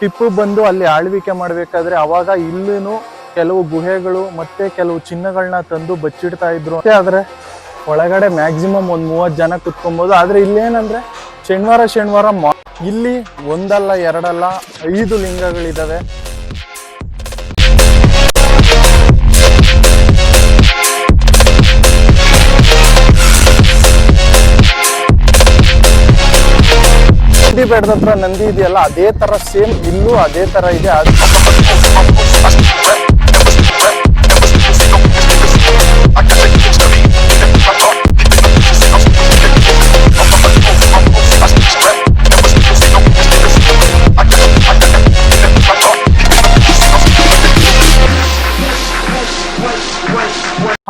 ಟಿಪ್ಪು ಬಂದು ಅಲ್ಲಿ ಆಳ್ವಿಕೆ ಮಾಡ್ಬೇಕಾದ್ರೆ ಅವಾಗ ಇಲ್ಲೂ ಕೆಲವು ಗುಹೆಗಳು ಮತ್ತೆ ಕೆಲವು ಚಿನ್ನಗಳನ್ನ ತಂದು ಬಚ್ಚಿಡ್ತಾ ಇದ್ರು. ಆದ್ರೆ ಒಳಗಡೆ ಮ್ಯಾಕ್ಸಿಮಮ್ ಒಂದ್ ಮೂವತ್ ಜನ ಕುತ್ಕೊಬೋದು. ಆದ್ರೆ ಇಲ್ಲೇನಂದ್ರೆ ಶನಿವಾರ ಶನಿವಾರ ಇಲ್ಲಿ ಒಂದಲ್ಲ ಎರಡಲ್ಲ ಐದು ಲಿಂಗಗಳಿದಾವೆ. ನಂದಿ ಬೆಟ್ಟದ ಹತ್ರ ನಂದಿ ಇದೆಯಲ್ಲ, ಅದೇ ತರ ಸೇಮ್ ಇಲ್ಲೂ ಅದೇ ತರ ಇದೆ.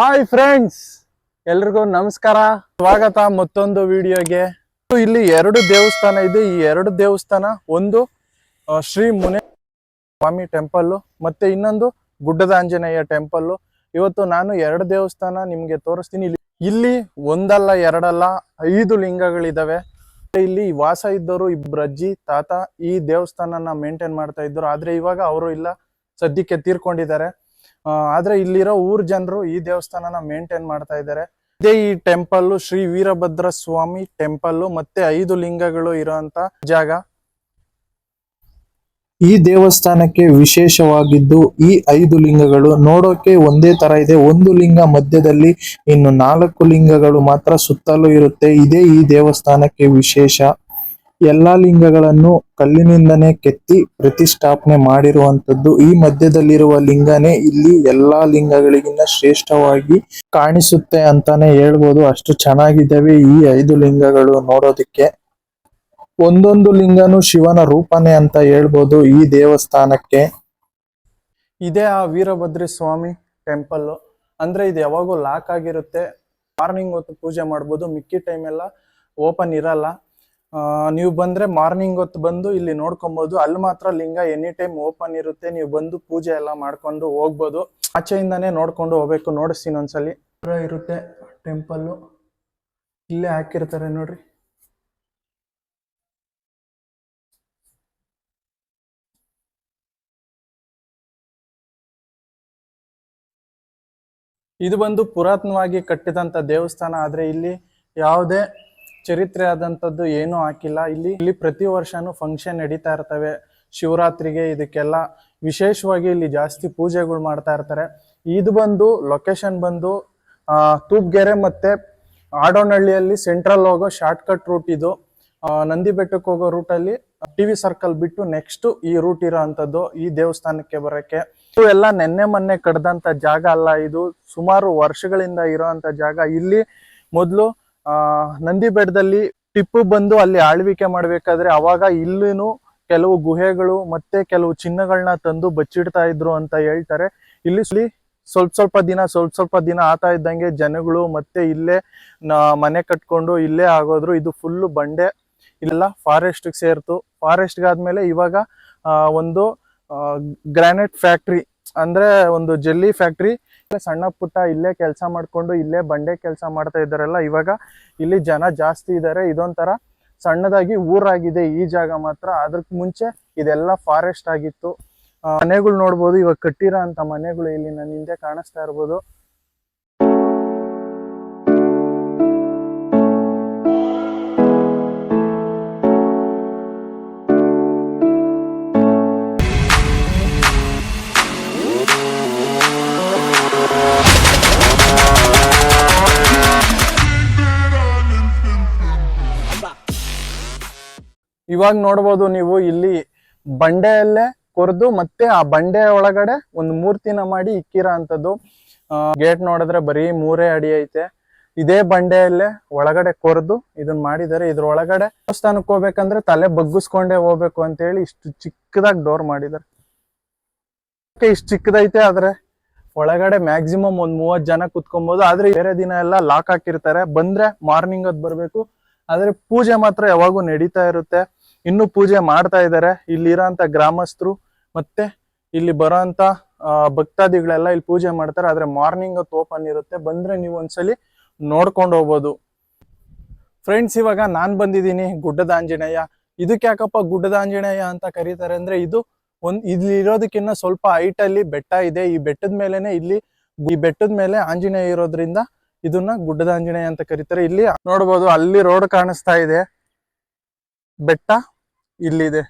ಹಾಯ್ ಫ್ರೆಂಡ್ಸ್ ಎಲ್ರಿಗೂ ನಮಸ್ಕಾರ. ಸ್ವಾಗತ ಮತ್ತೊಂದು ವಿಡಿಯೋಗೆ ಇಲ್ಲಿ ಎರಡು ದೇವಸ್ಥಾನ ಇದೆ. ಈ ಎರಡು ದೇವಸ್ಥಾನ, ಒಂದು ಶ್ರೀ ಮುನಿ ಸ್ವಾಮಿ ಟೆಂಪಲ್ ಮತ್ತೆ ಇನ್ನೊಂದು ಗುಡ್ಡದ ಆಂಜನೇಯ ಟೆಂಪಲ್ ಇವತ್ತು ನಾನು ಎರಡು ದೇವಸ್ಥಾನ ನಿಮ್ಗೆ ತೋರಿಸ್ತೀನಿ. ಇಲ್ಲಿ ಇಲ್ಲಿ ಒಂದಲ್ಲ ಎರಡಲ್ಲ ಐದು ಲಿಂಗಗಳಿದಾವೆ. ಇಲ್ಲಿ ವಾಸ ಇದ್ದವರು ಇಬ್ರು ಅಜ್ಜಿ, ತಾತ ಈ ದೇವಸ್ಥಾನನ ಮೇಂಟೈನ್ ಮಾಡ್ತಾ ಇದ್ರು ಆದ್ರೆ ಇವಾಗ ಅವರು ಇಲ್ಲ. ಸದ್ಯಕ್ಕೆ ತೀರ್ಕೊಂಡಿದ್ದಾರೆ. ಆದ್ರೆ ಇಲ್ಲಿರೋ ಊರ್ ಜನರು ಈ ದೇವಸ್ಥಾನನ ಮೇಂಟೈನ್ ಮಾಡ್ತಾ ಇದ್ದಾರೆ. ಇದೇ ಈ ಟೆಂಪಲ್ ಶ್ರೀ ವೀರಭದ್ರ ಸ್ವಾಮಿ ಟೆಂಪಲ್ ಮತ್ತೆ ಐದು ಲಿಂಗಗಳು ಇರುವಂತ ಜಾಗ. ಈ ದೇವಸ್ಥಾನಕ್ಕೆ ವಿಶೇಷವಾಗಿದ್ದು ಈ ಐದು ಲಿಂಗಗಳು ನೋಡೋಕೆ ಒಂದೇ ತರ ಇದೆ. ಒಂದು ಲಿಂಗ ಮಧ್ಯದಲ್ಲಿ ಇನ್ನು ನಾಲ್ಕು ಲಿಂಗಗಳು ಮಾತ್ರ ಸುತ್ತಲೂ ಇರುತ್ತೆ. ಇದೇ ಈ ದೇವಸ್ಥಾನಕ್ಕೆ ವಿಶೇಷ. ಎಲ್ಲಾ ಲಿಂಗಗಳನ್ನು ಕಲ್ಲಿನಿಂದನೇ ಕೆತ್ತಿ ಪ್ರತಿಷ್ಠಾಪನೆ ಮಾಡಿರುವಂತದ್ದು ಈ ಮಧ್ಯದಲ್ಲಿರುವ ಲಿಂಗನೇ ಇಲ್ಲಿ ಎಲ್ಲಾ ಲಿಂಗಗಳಿಗಿಂತ ಶ್ರೇಷ್ಠವಾಗಿ ಕಾಣಿಸುತ್ತೆ ಅಂತಾನೆ ಹೇಳ್ಬೋದು. ಅಷ್ಟು ಚೆನ್ನಾಗಿದ್ದಾವೆ ಈ ಐದು ಲಿಂಗಗಳು ನೋಡೋದಕ್ಕೆ. ಒಂದೊಂದು ಲಿಂಗನು ಶಿವನ ರೂಪನೇ ಅಂತ ಹೇಳ್ಬೋದು ಈ ದೇವಸ್ಥಾನಕ್ಕೆ. ಇದೇ ಆ ವೀರಭದ್ರ ಸ್ವಾಮಿ ಟೆಂಪಲ್ ಅಂದ್ರೆ ಇದು ಯಾವಾಗೂ ಲಾಕ್ ಆಗಿರುತ್ತೆ. ಮಾರ್ನಿಂಗ್ ಹೊತ್ತು ಪೂಜೆ ಮಾಡ್ಬೋದು. ಮಿಕ್ಕಿ ಟೈಮ್ ಎಲ್ಲ ಓಪನ್ ಇರಲ್ಲ. ನೀವು ಬಂದ್ರೆ ಮಾರ್ನಿಂಗ್ ಹೊತ್ತು ಬಂದು ಇಲ್ಲಿ ನೋಡ್ಕೊಬಹುದು ಅಲ್ಲಿ ಮಾತ್ರ ಲಿಂಗ ಎನಿ ಟೈಮ್ ಓಪನ್ ಇರುತ್ತೆ. ನೀವು ಬಂದು ಪೂಜೆ ಎಲ್ಲ ಮಾಡ್ಕೊಂಡು ಹೋಗ್ಬೋದು. ಆಚೆಯಿಂದಾನೇ ನೋಡ್ಕೊಂಡು ಹೋಗ್ಬೇಕು. ನೋಡಿಸ್ತೀನಿ ಒಂದ್ಸಲಿ. ಇರುತ್ತೆ ಟೆಂಪಲ್ ಇಲ್ಲೇ ಹಾಕಿರ್ತಾರೆ ನೋಡ್ರಿ. ಇದು ಬಂದು ಪುರಾತನವಾಗಿ ಕಟ್ಟಿದಂತ ದೇವಸ್ಥಾನ. ಆದ್ರೆ ಇಲ್ಲಿ ಯಾವುದೇ ಚರಿತ್ರೆ ಆದಂತದ್ದು ಏನೂ ಹಾಕಿಲ್ಲ. ಇಲ್ಲಿ ಇಲ್ಲಿ ಪ್ರತಿ ವರ್ಷನೂ ಫಂಕ್ಷನ್ ನಡೀತಾ ಇರ್ತವೆ. ಶಿವರಾತ್ರಿಗೆ ಇದಕ್ಕೆಲ್ಲ ವಿಶೇಷವಾಗಿ ಇಲ್ಲಿ ಜಾಸ್ತಿ ಪೂಜೆಗಳು ಮಾಡ್ತಾ ಇರ್ತಾರೆ. ಇದು ಬಂದು ಲೊಕೇಶನ್ ಬಂದು ತೂಪ್ಗೆರೆ ಮತ್ತೆ ಆಡೋನಹಳ್ಳಿಯಲ್ಲಿ ಸೆಂಟ್ರಲ್ ಹೋಗೋ ಶಾರ್ಟ್ ಕಟ್ ರೂಟ್ ಇದು. ನಂದಿ ಬೆಟ್ಟಕ್ಕೆ ಹೋಗೋ ರೂಟಲ್ಲಿ ಟಿ ವಿ ಸರ್ಕಲ್ ಬಿಟ್ಟು ನೆಕ್ಸ್ಟ್ ಈ ರೂಟ್ ಇರೋ ಅಂಥದ್ದು ಈ ದೇವಸ್ಥಾನಕ್ಕೆ ಬರೋಕ್ಕೆ. ಇದು ಎಲ್ಲ ನೆನ್ನೆ ಮೊನ್ನೆ ಕಡ್ದಂತ ಜಾಗ ಅಲ್ಲ ಇದು. ಸುಮಾರು ವರ್ಷಗಳಿಂದ ಇರೋಂತ ಜಾಗ. ಇಲ್ಲಿ ಮೊದಲು ನಂದಿ ಬೆಟ್ಟದಲ್ಲಿ ಟಿಪ್ಪು ಬಂದು ಅಲ್ಲಿ ಆಳ್ವಿಕೆ ಮಾಡಬೇಕಾದ್ರೆ ಅವಾಗ ಇಲ್ಲಿನೂ ಕೆಲವು ಗುಹೆಗಳು ಮತ್ತೆ ಕೆಲವು ಚಿನ್ನಗಳನ್ನ ತಂದು ಬಚ್ಚಿಡ್ತಾ ಇದ್ರು ಅಂತ ಹೇಳ್ತಾರೆ. ಇಲ್ಲಿ ಸ್ವಲ್ಪ ಸ್ವಲ್ಪ ದಿನ, ಸ್ವಲ್ಪ ಸ್ವಲ್ಪ ದಿನ ಆತಾ ಇದ್ದಂಗೆ ಜನಗಳು ಮತ್ತೆ ಇಲ್ಲೇ ಮನೆ ಕಟ್ಕೊಂಡು ಇಲ್ಲೇ ಆಗೋದ್ರು. ಇದು ಫುಲ್ಲು ಬಂಡೆ. ಇಲ್ಲ ಫಾರೆಸ್ಟ್ ಸೇರ್ತು. ಫಾರೆಸ್ಟ್ ಆದ್ಮೇಲೆ ಇವಾಗ ಒಂದು ಗ್ರಾನೈಟ್ ಫ್ಯಾಕ್ಟ್ರಿ ಅಂದ್ರೆ ಒಂದು ಜೆಲ್ಲಿ ಫ್ಯಾಕ್ಟ್ರಿ ಸಣ್ಣ ಪುಟ್ಟ ಇಲ್ಲೇ ಕೆಲಸ ಮಾಡ್ಕೊಂಡು ಇಲ್ಲೇ ಬಂಡೆ ಕೆಲಸ ಮಾಡ್ತಾ ಇದ್ದಾರಲ್ಲ, ಇವಾಗ ಇಲ್ಲಿ ಜನ ಜಾಸ್ತಿ ಇದ್ದಾರೆ ಇದೊಂಥರ ಸಣ್ಣದಾಗಿ ಊರಾಗಿದೆ ಈ ಜಾಗ ಮಾತ್ರ. ಅದಕ್ಕೆ ಮುಂಚೆ ಇದೆಲ್ಲ ಫಾರೆಸ್ಟ್ ಆಗಿತ್ತು. ಮನೆಗಳು ನೋಡ್ಬೋದು, ಇವಾಗ ಕಟ್ಟಿರೋ ಅಂತ ಮನೆಗಳು ಇಲ್ಲಿ ನನ್ನ ಹಿಂದೆ ಕಾಣಿಸ್ತಾ ಇರ್ಬೋದು. ಇವಾಗ ನೋಡ್ಬೋದು ನೀವು ಇಲ್ಲಿ ಬಂಡೆಯಲ್ಲೇ ಕೊರೆದು ಮತ್ತೆ ಆ ಬಂಡೆ ಒಳಗಡೆ ಒಂದು ಮೂರ್ತಿನ ಮಾಡಿ ಇಕ್ಕಿರೋ ಅಂಥದ್ದು. ಗೇಟ್ ನೋಡಿದ್ರೆ ಬರೀ ಮೂರೇ ಅಡಿ ಐತೆ. ಇದೇ ಬಂಡೆಯಲ್ಲೇ ಒಳಗಡೆ ಕೊರೆದು ಇದನ್ನ ಮಾಡಿದ್ದಾರೆ ಇದ್ರ ಒಳಗಡೆ ದೇವಸ್ಥಾನಕ್ಕೆ ಹೋಗ್ಬೇಕಂದ್ರೆ ತಲೆ ಬಗ್ಗಿಸ್ಕೊಂಡೇ ಹೋಗ್ಬೇಕು ಅಂತ ಹೇಳಿ ಇಷ್ಟು ಚಿಕ್ಕದಾಗಿ ಡೋರ್ ಮಾಡಿದ್ದಾರೆ. ಇಷ್ಟು ಚಿಕ್ಕದೈತೆ ಆದ್ರೆ ಒಳಗಡೆ ಮ್ಯಾಕ್ಸಿಮಮ್ ಒಂದ್ ಮೂವತ್ ಜನ ಕುತ್ಕೊಬೋದು. ಆದ್ರೆ ಬೇರೆ ದಿನ ಎಲ್ಲ ಲಾಕ್ ಹಾಕಿರ್ತಾರೆ. ಬಂದ್ರೆ ಮಾರ್ನಿಂಗ್ ಹೊತ್ತು ಬರ್ಬೇಕು. ಆದ್ರೆ ಪೂಜೆ ಮಾತ್ರ ಯಾವಾಗೂ ನಡೀತಾ ಇರುತ್ತೆ. ಇನ್ನು ಪೂಜೆ ಮಾಡ್ತಾ ಇದ್ದಾರೆ ಇಲ್ಲಿ ಇಲ್ಲಿರೋಂಥ ಗ್ರಾಮಸ್ಥರು ಮತ್ತೆ ಇಲ್ಲಿ ಬರೋಂಥ ಭಕ್ತಾದಿಗಳೆಲ್ಲ ಇಲ್ಲಿ ಪೂಜೆ ಮಾಡ್ತಾರೆ. ಆದ್ರೆ ಮಾರ್ನಿಂಗ್ ಹೊತ್ತು ಓಪನ್ ಇರುತ್ತೆ. ಬಂದ್ರೆ ನೀವು ಒಂದ್ಸಲಿ ನೋಡ್ಕೊಂಡು ಹೋಗ್ಬೋದು. ಫ್ರೆಂಡ್ಸ್ ಇವಾಗ ನಾನು ಬಂದಿದ್ದೀನಿ. ಗುಡ್ಡದ ಆಂಜನೇಯ ಇದಕ್ಕೆ ಯಾಕಪ್ಪ ಗುಡ್ಡದ ಆಂಜನೇಯ ಅಂತ ಕರೀತಾರೆ ಅಂದ್ರೆ ಇದು ಒಂದ್ ಇಲ್ಲಿ ಇರೋದಕ್ಕಿಂತ ಸ್ವಲ್ಪ ಹೈಟ್ ಅಲ್ಲಿ ಬೆಟ್ಟ ಇದೆ. ಈ ಬೆಟ್ಟದ ಮೇಲೆನೆ ಇಲ್ಲಿ ಈ ಬೆಟ್ಟದ ಮೇಲೆ ಆಂಜನೇಯ ಇರೋದ್ರಿಂದ ಇದನ್ನ ಗುಡ್ಡದ ಆಂಜನೇಯ ಅಂತ ಕರೀತಾರೆ. ಇಲ್ಲಿ ನೋಡ್ಬೋದು, ಅಲ್ಲಿ ರೋಡ್ ಕಾಣಿಸ್ತಾ ಇದೆ. ಬೆಟ್ಟ ಇಲ್ಲಿದೆ.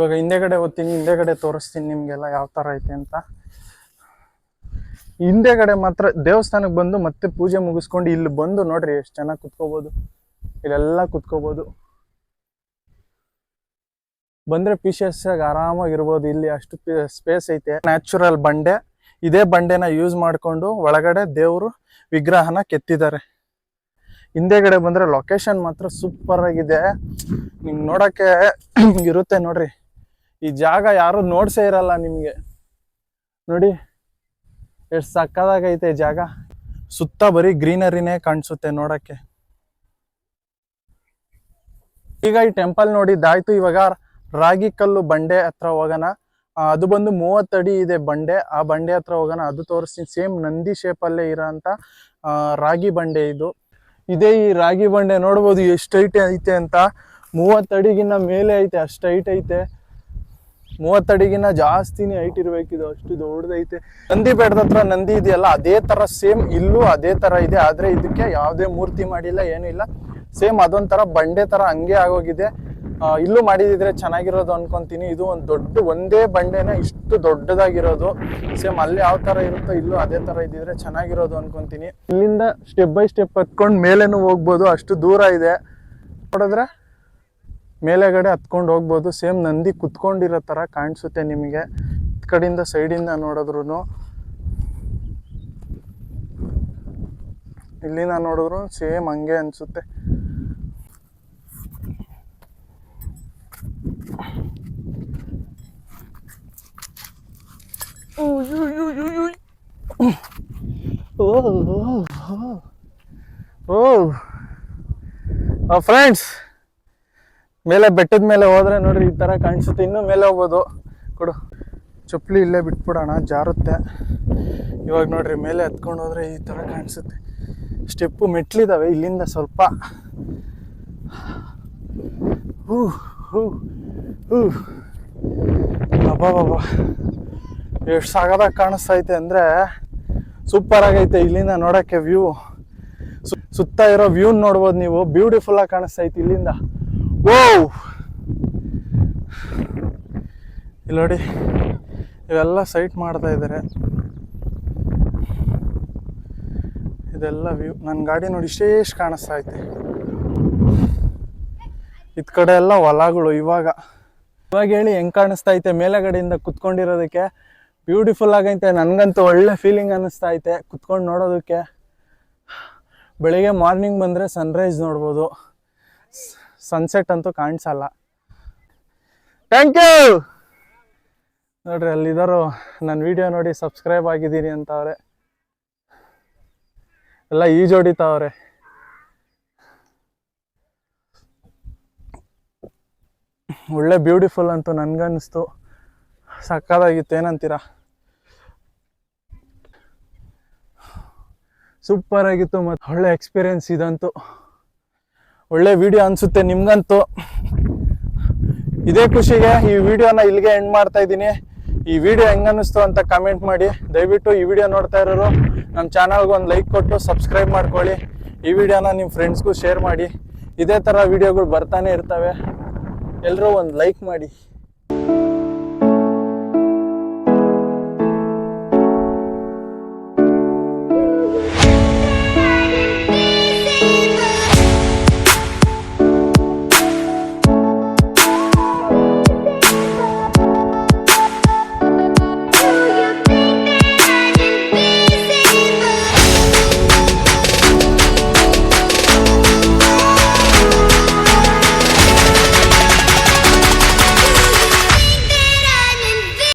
ಇವಾಗ ಹಿಂದೆಗಡೆ ಓದ್ತೀನಿ ಹಿಂದೆಗಡೆ ತೋರಿಸ್ತೀನಿ ನಿಮ್ಗೆಲ್ಲ ಯಾವ ತರ ಐತೆ ಅಂತ. ಹಿಂದೆಗಡೆ ಮಾತ್ರ ದೇವಸ್ಥಾನಕ್ಕೆ ಬಂದು ಮತ್ತೆ ಪೂಜೆ ಮುಗಿಸ್ಕೊಂಡು ಇಲ್ಲಿ ಬಂದು ನೋಡ್ರಿ ಎಷ್ಟು ಚೆನ್ನಾಗಿ ಕುತ್ಕೋಬಹುದು ಇಲ್ಲೆಲ್ಲ ಕುತ್ಕೋಬಹುದು ಬಂದ್ರೆ ಪೀಶಿಯಸ್ ಆಗಿ ಆರಾಮಾಗಿರ್ಬೋದು, ಇಲ್ಲಿ ಅಷ್ಟು ಸ್ಪೇಸ್ ಐತೆ. ನ್ಯಾಚುರಲ್ ಬಂಡೆ, ಇದೇ ಬಂಡೆನ ಯೂಸ್ ಮಾಡ್ಕೊಂಡು ಒಳಗಡೆ ದೇವರು ವಿಗ್ರಹನ ಕೆತ್ತಿದ್ದಾರೆ. ಹಿಂದೆಗಡೆ ಬಂದ್ರೆ ಲೊಕೇಶನ್ ಮಾತ್ರ ಸೂಪರ್ ಆಗಿದೆ. ನಿಮ್ಗೆ ನೋಡಕ್ಕೆ ಇರುತ್ತೆ ನೋಡ್ರಿ. ಈ ಜಾಗ ಯಾರು ನೋಡ್ಸೇ ಇರಲ್ಲ ನಿಮಗೆ. ನೋಡಿ, ಎಷ್ಟು ಸಕ್ಕದಾಗೈತೆ ಜಾಗ. ಸುತ್ತ ಬರೀ ಗ್ರೀನರಿನೇ ಕಾಣಿಸುತ್ತೆ ನೋಡಕ್ಕೆ. ಈಗ ಈ ಟೆಂಪಲ್ ನೋಡಿ ದಾಯ್ತು ಇವಾಗ ರಾಗಿ ಕಲ್ಲು ಬಂಡೆ ಹತ್ರ ಹೋಗೋಣ. ಅದು ಬಂದು ಮೂವತ್ತಡಿ ಇದೆ ಬಂಡೆ. ಆ ಬಂಡೆ ಹತ್ರ ಹೋಗೋಣ. ಅದು ತೋರಿಸ್ತೀನಿ. ಸೇಮ್ ನಂದಿ ಶೇಪಲ್ಲೇ ಇರೋಂಥ ರಾಗಿ ಬಂಡೆ ಇದು. ಇದೇ ಈ ರಾಗಿ ಬಂಡೆ ನೋಡ್ಬೋದು ಎಷ್ಟು ಹೈಟ್ ಐತೆ ಅಂತ. ಮೂವತ್ತಡಿಗಿನ್ನ ಮೇಲೆ ಐತೆ, ಅಷ್ಟು ಐತೆ. ಮೂವತ್ತಡಿಗಿನ್ನ ಜಾಸ್ತಿನೇ ಹೈಟ್ ಇರಬೇಕಿದು, ಅಷ್ಟು ದೊಡ್ಡದೈತೆ. ನಂದಿ ಬೆಟ್ಟದ ಹತ್ರ ನಂದಿ ಇದೆಯಲ್ಲ, ಅದೇ ತರ ಸೇಮ್ ಇಲ್ಲೂ ಅದೇ ತರ ಇದೆ, ಆದ್ರೆ ಇದಕ್ಕೆ ಯಾವುದೇ ಮೂರ್ತಿ ಮಾಡಿಲ್ಲ ಇಲ್ಲ. ಸೇಮ್ ಅದೊಂಥರ ಬಂಡೆ ತರ ಹಂಗೆ ಆಗೋಗಿದೆ. ಇಲ್ಲೂ ಮಾಡಿದಿದ್ರೆ ಚೆನ್ನಾಗಿರೋದು ಅನ್ಕೊಂತೀನಿ. ಇದು ಒಂದು ದೊಡ್ಡ, ಒಂದೇ ಬಂಡೆನ ಇಷ್ಟು ದೊಡ್ಡದಾಗಿರೋದು. ಸೇಮ್ ಅಲ್ಲಿ ಯಾವ ತರ ಇರುತ್ತೋ ಇಲ್ಲೂ ಅದೇ ತರ ಇದ್ದಿದ್ರೆ ಚೆನ್ನಾಗಿರೋದು ಅನ್ಕೊಂತೀನಿ. ಇಲ್ಲಿಂದ ಸ್ಟೆಪ್ ಬೈ ಸ್ಟೆಪ್ ಹತ್ಕೊಂಡು ಮೇಲೇನು ಹೋಗ್ಬೋದು, ಅಷ್ಟು ದೂರ ಇದೆ. ನೋಡಿದ್ರೆ ಮೇಲೆಗಡೆ ಹತ್ಕೊಂಡು ಹೋಗ್ಬೋದು. ಸೇಮ್ ನಂದಿ ಕುತ್ಕೊಂಡಿರೋ ಥರ ಕಾಣಿಸುತ್ತೆ ನಿಮಗೆ. ಈ ಕಡೆಯಿಂದ ಸೈಡಿಂದ ನೋಡಿದ್ರು ಇಲ್ಲಿಂದ ನೋಡಿದ್ರು ಸೇಮ್ ಹಂಗೆ ಅನಿಸುತ್ತೆ. ಓ ಫ್ರೆಂಡ್ಸ್ ಮೇಲೆ ಬೆಟ್ಟದ ಮೇಲೆ ಹೋದ್ರೆ ನೋಡ್ರಿ ಈ ತರ ಕಾಣಿಸುತ್ತೆ. ಇನ್ನೂ ಮೇಲೆ ಹೋಗ್ಬೋದು. ಕೊಡು. ಚಪ್ಪಲಿ ಇಲ್ಲೇ ಬಿಟ್ಬಿಡೋಣ, ಜಾರುತ್ತೆ. ಇವಾಗ ನೋಡ್ರಿ ಮೇಲೆ ಹತ್ಕೊಂಡು ಹೋದ್ರೆ ಈ ತರ ಕಾಣಿಸುತ್ತೆ. ಸ್ಟೆಪ್ಪು ಮೆಟ್ಲಿದಾವೆ, ಇಲ್ಲಿಂದ ಸ್ವಲ್ಪ. ಹೂ ಹೂ ಹೂ. ಅಬ್ಬಾ ಎಷ್ಟು ಸಾಗದಾಗ ಕಾಣಿಸ್ತೈತೆ ಅಂದರೆ ಸೂಪರ್ ಆಗೈತೆ ಇಲ್ಲಿಂದ ನೋಡೋಕ್ಕೆ ವ್ಯೂ. ಸುತ್ತ ಇರೋ ವ್ಯೂ ನೋಡ್ಬೋದು ನೀವು. ಬ್ಯೂಟಿಫುಲ್ಲಾಗಿ ಕಾಣಿಸ್ತೈತೆ ಇಲ್ಲಿಂದ. ಓ ಇಲ್ಲಿ ನೋಡಿ, ಇವೆಲ್ಲ ಸೈಟ್ ಮಾಡ್ತಾ ಇದ್ದಾರೆ. ಇದೆಲ್ಲ ವ್ಯೂ ನನ್ನ ಗಾಡಿ ನೋಡಿ ಇಷ್ಟೇಷ್ಟು ಕಾಣಿಸ್ತಾ ಐತೆ. ಇದ್ ಕಡೆ ಎಲ್ಲ ಹೊಲಗಳು ಇವಾಗ. ಇವಾಗ ಹೇಳಿ ಹೆಂಗ್ ಕಾಣಿಸ್ತಾ ಐತೆ? ಮೇಲೆಗಡೆಯಿಂದ ಕುತ್ಕೊಂಡಿರೋದಕ್ಕೆ ಬ್ಯೂಟಿಫುಲ್ ಆಗೈತೆ. ನನಗಂತೂ ಒಳ್ಳೆ ಫೀಲಿಂಗ್ ಅನ್ನಿಸ್ತಾ ಐತೆ. ಕುತ್ಕೊಂಡು ನೋಡೋದಕ್ಕೆ. ಬೆಳಿಗ್ಗೆ ಮಾರ್ನಿಂಗ್ ಬಂದರೆ ಸನ್ರೈಸ್ ನೋಡ್ಬೋದು. ಸನ್ಸೆಟ್ ಅಂತೂ ಕಾಣಿಸಲ್ಲ. ಥ್ಯಾಂಕ್ ಯು ನೋಡ್ರಿ ಅಲ್ಲಿದ್ದಾರು ನನ್ನ ವಿಡಿಯೋ ನೋಡಿ ಸಬ್ಸ್ಕ್ರೈಬ್ ಆಗಿದ್ದೀನಿ ಅಂತವ್ರೆ. ಎಲ್ಲ ಈಜೊಡಿತಾವ್ರೆ ಒಳ್ಳೆ ಬ್ಯೂಟಿಫುಲ್ ಅಂತೂ ನನಗನ್ನಿಸ್ತು ಸಕ್ಕದಾಗಿತ್ತು ಏನಂತೀರಾ? ಸೂಪರ್ ಆಗಿತ್ತು ಮತ್ತು ಒಳ್ಳೆ ಎಕ್ಸ್ಪೀರಿಯನ್ಸ್ ಇದಂತೂ. ಒಳ್ಳೆ ವಿಡಿಯೋ ಅನಿಸುತ್ತೆ ನಿಮ್ಗಂತೂ. ಇದೇ ಖುಷಿಗೆ ಈ ವಿಡಿಯೋನ ಇಲ್ಲಿಗೆ ಎಂಡ್ ಮಾಡ್ತಾ ಇದ್ದೀನಿ. ಈ ವಿಡಿಯೋ ಹೆಂಗ ಅನ್ನಿಸ್ತು ಅಂತ ಕಮೆಂಟ್ ಮಾಡಿ. ದಯವಿಟ್ಟು ಈ ವಿಡಿಯೋ ನೋಡ್ತಾ ಇರೋರು ನಮ್ಮ ಚಾನಲ್ಗೆ ಒಂದು ಲೈಕ್ ಕೊಟ್ಟು ಸಬ್ಸ್ಕ್ರೈಬ್ ಮಾಡ್ಕೊಳ್ಳಿ. ಈ ವಿಡಿಯೋನ ನಿಮ್ಮ ಫ್ರೆಂಡ್ಸ್ಗೂ ಶೇರ್ ಮಾಡಿ. ಇದೇ ಥರ ವಿಡಿಯೋಗಳು ಬರ್ತಾನೆ ಇರ್ತವೆ. ಎಲ್ಲರೂ ಒಂದು ಲೈಕ್ ಮಾಡಿ.